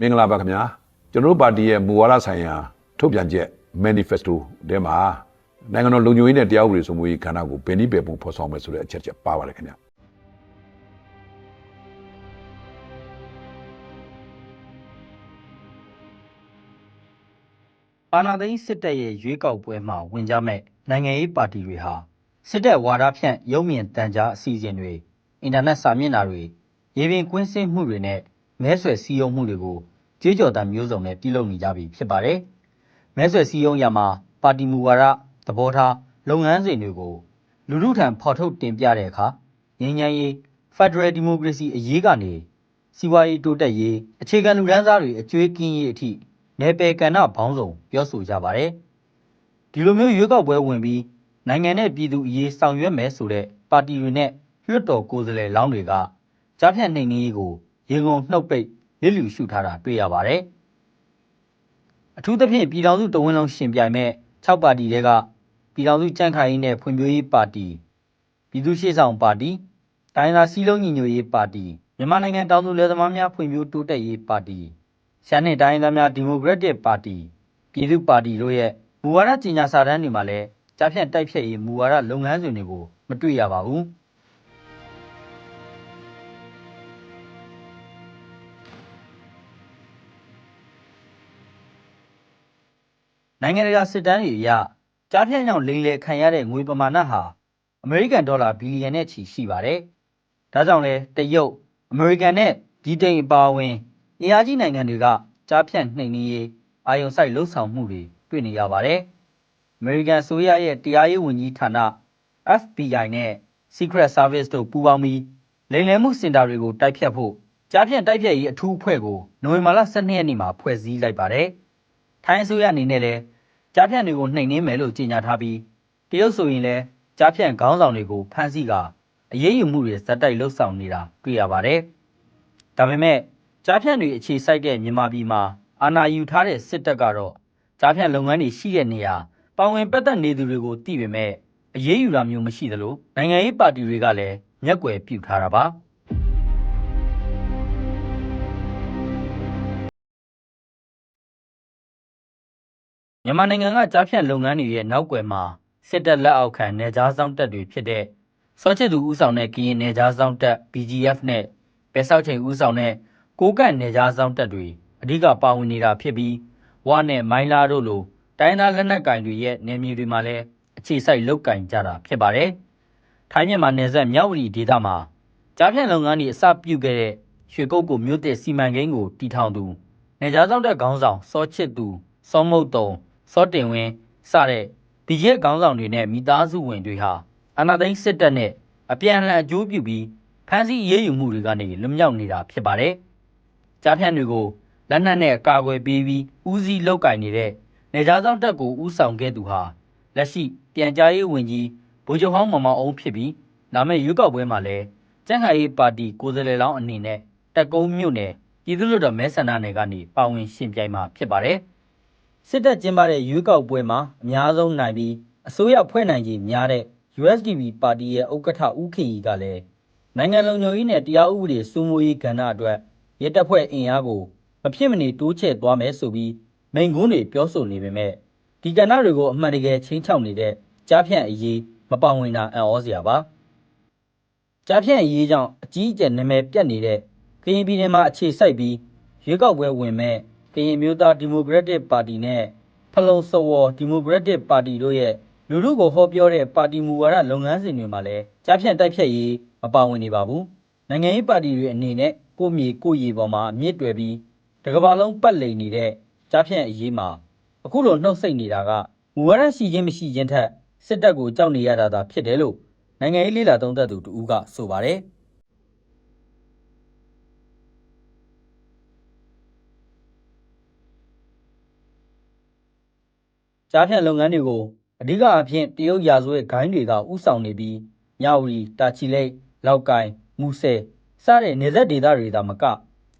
မင်္ဂလာပါခင်ဗျာကျွန်တော်တို့ပါတီရဲ့မူဝါဒဆိုင်ရာထုတ်ပြန်ချက် manifesto ထဲမှာနိုင်ငံတော်လုံခြုံရေးနဲ့တရားဥပဒေစိုးမိုးရေးခန္ဓာကိုဘယ်နည်းပဲပုံဖော်ဆောင်မယ်ဆိုတဲ့အချက်ချက်ပါပါတယ်ခင်ဗျာအာဏာသိမ်းစစ်တပ်ရဲ့ရွေးကောက်ပွဲမှာဝင်ကြမဲ့နိုင်ငံရေးပါတီတွေဟာစစ်တပ်ဝါဒဖြန့်ရုံမြင့်တန်ကြားအစီအစဉ်တွေအင်တာနက်စာမျက်နှာတွေရေပြင်ကွင်းဆင်းမှုတွေနဲ့ မဲဆွယ်စည်းရုံးမှုတွေကိုကြေးကြော်တမ်းမျိုးစုံနဲ့ပြုလုပ်နေကြပြီဖြစ်ပါတယ်။မဲဆွယ်စည်းရုံးရမှာပါတီမူဝါဒသဘောထားလုပ်ငန်းစဉ်တွေကိုလူထုထံဖော်ထုတ်တင်ပြတဲ့အခါငြိမ်းချမ်းရေး Federal Democracy အရေးကနေစီးပွားရေးတိုးတက်ရေးအခြေခံလူဒန်းစားတွေအကျွေးကင်းရေးအထိနယ်ပယ်ကဏ္ဍဘောင်းဆောင်ပြောဆိုကြပါတယ်။ဒီလိုမျိုးရွေးကောက်ပွဲဝင်ပြီးနိုင်ငံနဲ့ပြည်သူအရေးဆောင်ရွက်မယ်ဆိုတဲ့ပါတီတွေနဲ့ရွတ်တော်ကိုယ်စားလှယ်လောင်းတွေကကြားဖြတ်နှိမ်နင်းရေးကို ရေငုံနှုတ်ပိတ်လစ်လျူရှုထားတာတွေ့ရပါတယ်။အထူးသဖြင့်ပြည်ထောင်စုတဝင်းလုံးရှင်ပြိုင်မဲ့6ပါတီတွေကပြည်ထောင်စုကြံ့ခိုင်ရေးနဲ့ဖွံ့ဖြိုးရေးပါတီပြည်သူ့ရှေ့ဆောင်ပါတီတိုင်းသားစည်းလုံးညီညွတ်ရေးပါတီမြန်မာနိုင်ငံတောင်သူလယ်သမားများဖွံ့ဖြိုးတိုးတက်ရေးပါတီရှမ်းနယ်တိုင်းရင်းသားများဒီမိုကရက်တစ်ပါတီပြည်သူ့ပါတီတို့ရဲ့မူဝါဒကြီးညာစာတမ်းတွေမှာလည်းကြားဖြတ်တိုက်ဖြတ်ရေးမူဝါဒလုပ်ငန်းစဉ်တွေကိုမတွေ့ရပါဘူး နိုင်ငံတကာစစ်တမ်းတွေအရကြားဖြတ်ကြောင့်လိမ်လည်ခံရတဲ့ငွေပမာဏဟာအမေရိကန်ဒေါ်လာဘီလီယံနဲ့ချီရှိပါတယ်။ဒါကြောင့်လဲတရုတ်အမေရိကန်နဲ့ဗြိတိန်အပါအဝင်အင်အားကြီးနိုင်ငံတွေကကြားဖြတ်နှိမ်နင်းရေးအာယုံစိုက်လှုပ်ဆောင်မှုတွေတွေ့နေရပါတယ်။အမေရိကန်ဆိုရရဲ့တရားရေးဝန်ကြီးဌာန FBI နဲ့ Secret Service တို့ပူးပေါင်းပြီးလိမ်လည်မှုစင်တာတွေကိုတိုက်ဖြတ်ဖို့ကြားဖြတ်တိုက်ဖြတ်ရေးအထူးအဖွဲ့ကိုနိုဝင်ဘာလ12ရက်နေ့မှာဖွဲ့စည်းလိုက်ပါတယ်။ ထိုင်းအစိုးရအနေနဲ့လည်းကြားဖြတ်တွေကိုနှိမ်နင်းမယ်လို့ကြေညာထားပြီးတရုတ်ဆိုရင်လည်းကြားဖြတ်ခေါင်းဆောင်တွေကိုဖမ်းဆီးကာအရေးယူမှုတွေဇက်တိုက်လှုပ်ဆောင်နေတာတွေ့ရပါတယ်။ဒါပေမဲ့ကြားဖြတ်တွေအခြေစိုက်တဲ့မြန်မာပြည်မှာအာဏာယူထားတဲ့စစ်တပ်ကတော့ကြားဖြတ်လုပ်ငန်းတွေရှိတဲ့နေရာပါဝင်ပတ်သက်နေသူတွေကိုသိပေမဲ့အရေးယူတာမျိုးမရှိသလိုနိုင်ငံရေးပါတီတွေကလည်းမျက်ကွယ်ပြုထားတာပါ မြန်မာနိုင်ငံကကြားဖြတ်လုပ်ငန်းတွေရဲ့နောက်ကွယ်မှာစစ်တပ်လက်အောက်ခံနေကြားစောင့်တပ်တွေဖြစ်တဲ့စောချစ်သူဦးဆောင်တဲ့ကရင်နေကြားစောင့်တပ် BGF နဲ့ပဲဆောက်ချိန်ဦးဆောင်တဲ့ကိုကန့်နေကြားစောင့်တပ်တွေအဓိကပါဝင်နေတာဖြစ်ပြီးဝနဲ့မိုင်းလာတို့လိုတိုင်းသားလက်နက်ကင်တွေရဲ့နေမြေတွေမှာလည်းအခြေစိုက်လုတ်ကင်ကြတာဖြစ်ပါတယ်။ထိုင်းမြန်မာနယ်စပ်မြောက်ဝတီဒေသမှာကြားဖြတ်လုပ်ငန်းတွေအစပြုခဲ့တဲ့ရွှေကုတ်ကိုမြို့သစ်စီမံကိန်းကိုတီထောင်သူနေကြားစောင့်တဲ့ခေါင်းဆောင်စောချစ်သူစောမုတ်တုံ စောတင်ဝင်းစတဲ့ဒီရက်ခေါင်းဆောင်တွေနဲ့မိသားစုဝင်တွေဟာအနာသိန်းစစ်တပ်နဲ့အပြန်အလှန်အကျိုးပြုပြီးဖမ်းဆီးရေးယူမှုတွေကနေလွတ်မြောက်နေတာဖြစ်ပါတယ်။ကြားဖြတ်တွေကိုလက်နက်နဲ့ကာကွယ်ပေးပြီးဦးစီးလောက်ကင်နေတဲ့နေကြားဆောင်တပ်ကိုဦးဆောင်ခဲ့သူဟာလက်ရှိပြန်ကြားရေးဝန်ကြီးဗိုလ်ချုပ်ဟောင်းမောင်မောင်အောင်ဖြစ်ပြီးလာမယ့်ရွေးကောက်ပွဲမှာလည်းကျန်းခိုင်ရေးပါတီကိုယ်စားလှယ်လောင်းအနေနဲ့တက်ကုန်းမြို့နယ်ပြည်သူ့လွှတ်တော်မဲဆန္ဒနယ်ကနေပါဝင်ရှင်ပြိုင်မှာဖြစ်ပါတယ် စစ်တပ်ကျင်းပတဲ့ရွေးကောက်ပွဲမှာအများဆုံးနိုင်ပြီးအစိုးရဖွဲ့နိုင်ခြေများတဲ့ USDP ပါတီရဲ့ဥက္ကဋ္ဌဦးခင်ကြီးကလည်းနိုင်ငံလုံခြုံရေးနဲ့တရားဥပဒေစိုးမိုးရေးကဏ္ဍအတွက်ရဲတပ်ဖွဲ့အင်အားကိုမဖြစ်မနေတိုးချဲ့သွားမယ်ဆိုပြီးမိန်ကွန်းတွေပြောဆိုနေပေမဲ့ဒီကဏ္ဍတွေကိုအမှန်တကယ်ချင်းချောက်နေတဲ့ကြားဖြန့်အရေးမပါဝင်တာအံ့ဩစရာပါကြားဖြန့်အရေးကြောင့်အကြီးအကျယ်နာမည်ပြတ်နေတဲ့ကရင်ပြည်နယ်မှာအခြေစိုက်ပြီးရွေးကောက်ပွဲဝင်မဲ့ ကရင်မျိုးသားဒီမိုကရက်တစ်ပါတီနဲ့ဖလုံစဝေါ်ဒီမိုကရက်တစ်ပါတီတို့ရဲ့လူထုကိုဟောပြောတဲ့ပါတီမူဝါဒလုပ်ငန်းစဉ်တွေမှာလည်းကြားဖြန့်တိုက်ဖြတ်ရေးမပါဝင်နေပါဘူးနိုင်ငံရေးပါတီတွေအနေနဲ့ကိုယ့်မြေကိုယ့်ရေပေါ်မှာအမြင့်တွယ်ပြီးတကဘာလုံးပတ်လိန်နေတဲ့ကြားဖြန့်အရေးမှာအခုလိုနှုတ်ဆက်နေတာကမူဝါဒရှိခြင်းမရှိခြင်းထက်စစ်တပ်ကိုကြောက်နေရတာသာဖြစ်တယ်လို့နိုင်ငံရေးလေလာသုံးသပ်သူတူဦးကဆိုပါတယ် ကြားဖြန့်လုပ်ငန်းတွေကိုအဓိကအဖြစ်တရုတ်ရာဇဝတ်ဂိုင်းတွေကဥဆောင်နေပြီးညဝရီတာချီလိတ်လောက်ကိုင်မူဆယ်စတဲ့နေဆက်ဒေသတွေသာမက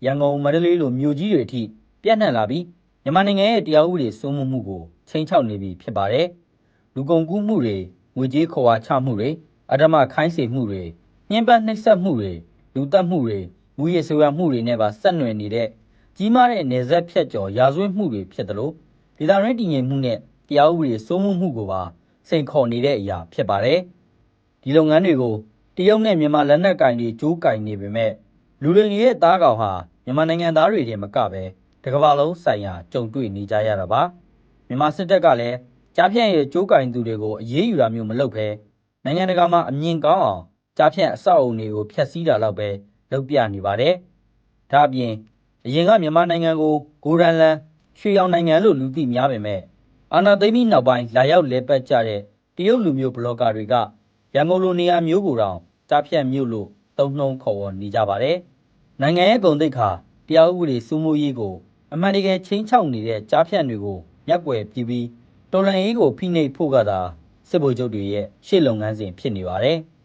ရန်ကုန်မန္တလေးလိုမြို့ကြီးတွေအထိပြန့်နှံ့လာပြီးမြန်မာနိုင်ငံရဲ့တရားဥပဒေစိုးမိုးမှုကိုချိန်ချောက်နေပြီဖြစ်ပါတယ်။လူကုန်ကူးမှုတွေငွေကြေးခွာချမှုတွေအဓမ္မခိုင်းစေမှုတွေညှဉ်းပန်းနှိပ်စက်မှုတွေလူတက်မှုတွေမူရည်ဆွေးမှုတွေနဲ့ပါဆက်နွယ်နေတဲ့ကြီးမားတဲ့နယ်စပ်ဖြတ်ကျော်ရာဇဝတ်မှုတွေဖြစ်တယ်လို့ဒေသရင်းတည်ငြိမ်မှုနဲ့ တရားဥပဒေစိုးမိုးမှုကိုပါစိန်ခေါ်နေတဲ့အရာဖြစ်ပါတယ်။ဒီလုပ်ငန်းတွေကိုတရုတ်နဲ့မြန်မာလက်နက်ကင်တွေကြိုးကင်နေပေမဲ့လူတွေရဲ့သားကောင်ဟာမြန်မာနိုင်ငံသားတွေတည်းမကပဲတကမ္ဘာလုံးဆိုင်ရာကြုံတွေ့နေကြရတာပါ။မြန်မာစစ်တပ်ကလည်းကြားဖြန့်ရဲ့ကြိုးကင်သူတွေကိုအရေးယူတာမျိုးမလုပ်ဘဲနိုင်ငံတကာမှာအမြင်ကောင်းအောင်ကြားဖြန့်အဆောက်အုံတွေကိုဖျက်ဆီးတာတော့ပဲလုပ်ပြနေပါတယ်။ဒါအပြင်အရင်ကမြန်မာနိုင်ငံကိုဂိုရန်လန်ရွှေရောင်နိုင်ငံလို့လူသိများပေမဲ့ အာနာသိမ့်ပြီးနောက်ပိုင်းလာရောက်လဲပတ်ကြတဲ့တရုတ်လူမျိုးဘလော့ဂါတွေကရန်ကုန်လိုနေရာမျိုးကိုတောင်ကြားဖြန့်မျိုးလို့သုံးနှုံးခေါ်ဝေါ်နေကြပါတယ်။နိုင်ငံရဲ့ဂုဏ်သိက္ခာတရားဥပဒေစိုးမိုးရေးကိုအမှန်တကယ်ချင်းချောက်နေတဲ့ကြားဖြန့်တွေကိုမျက်ွယ်ပြပြီးတော်လန်ရေးကိုဖိနှိပ်ဖို့ကသာစစ်ဗိုလ်ချုပ်တွေရဲ့ရှေ့လုပ်ငန်းစဉ်ဖြစ်နေပါတယ်။